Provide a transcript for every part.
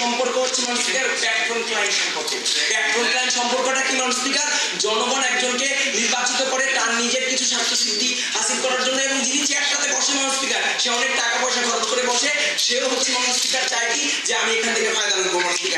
সম্পর্ক হচ্ছে মানসিকার ব্যাকগ্রাউন্ড ক্লায়েন্ট সম্পর্ক। ব্যাকগ্রাউন্ড ক্লায়েন্ট সম্পর্কটা কি মানসিকার জনগণ একজনকে নির্বাচিত করে তার নিজের কিছু স্বার্থ সিদ্ধি হাসিল করার জন্য এবং যিনি চেয়ারটাতে বসে মানসিকার সে অনেক টাকা পয়সা খরচ করে বসে, সেও হচ্ছে মানসিকার চায় কি? যে আমি এখান থেকে ফায়দা নেব মানসিকার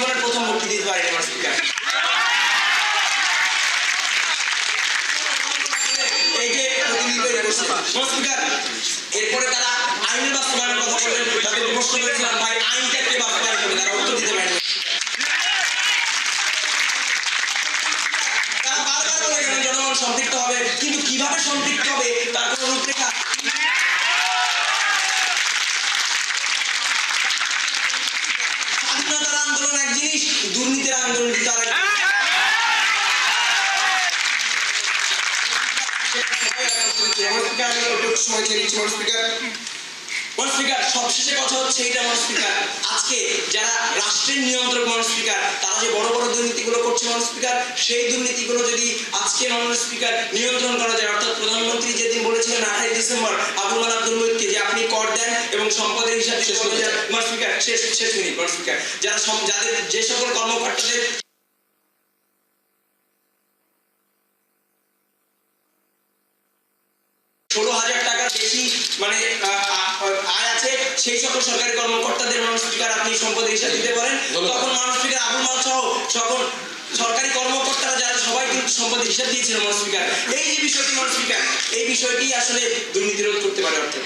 আমার প্রথম প্রতিনিধি এরপরে তারা আইনের বাস্তবায়নের কথা তাদের প্রশ্ন করেছিলাম ভাই আইনটা কে বাস্তবায়ন করবে তারা উত্তর দিতে পারেনি তারা বারবার বলে গেলেন জনগণ সম্পৃক্ত হবে, কিন্তু কীভাবে সম্পৃক্ত হবে, তার কোনো রূপরেখা স্বাধীনতার আন্দোলন এক জিনিস, দুর্নীতির আন্দোলন সবশেষে কথা হচ্ছে স্পিকার আজকে যারা রাষ্ট্রের নিয়ন্ত্রক স্পিকার তারা যে বড় বড় দুর্নীতিগুলো করছে মানুষ স্পিকার সেই দুর্নীতিগুলো যদি স্পিকার নিয়ন্ত্রণ করা যায়। অর্থাৎ প্রধানমন্ত্রী যেদিন বলেছিলেন ডিসেম্বর আবুল মাল আব্দুল মুহিতকে যে আপনি কর দেন এবং সম্পদের হিসাবে শেষ স্পিকার শেষ শেষ মিনিট স্পিকার যারা যাদের যে সকল কর্মকর্তাদের ষোলো হাজার টাকার বেশি মানে আয় আছে সেই সকল সরকারি কর্মকর্তাদের মানুষ স্পিকার আপনি সম্পদের হিসাব দিতে পারেন। তখন মানুষ স্পিকার আবুল মাল সহ সকল সরকারি কর্মকর্তারা যারা সম্পদ হিসাব দিয়েছিল মানুষ স্পিকার এই যে বিষয়টি মানুষ স্পিকার এই বিষয়টি আসলে দুর্নীতি রোধ করতে পারে অর্থাৎ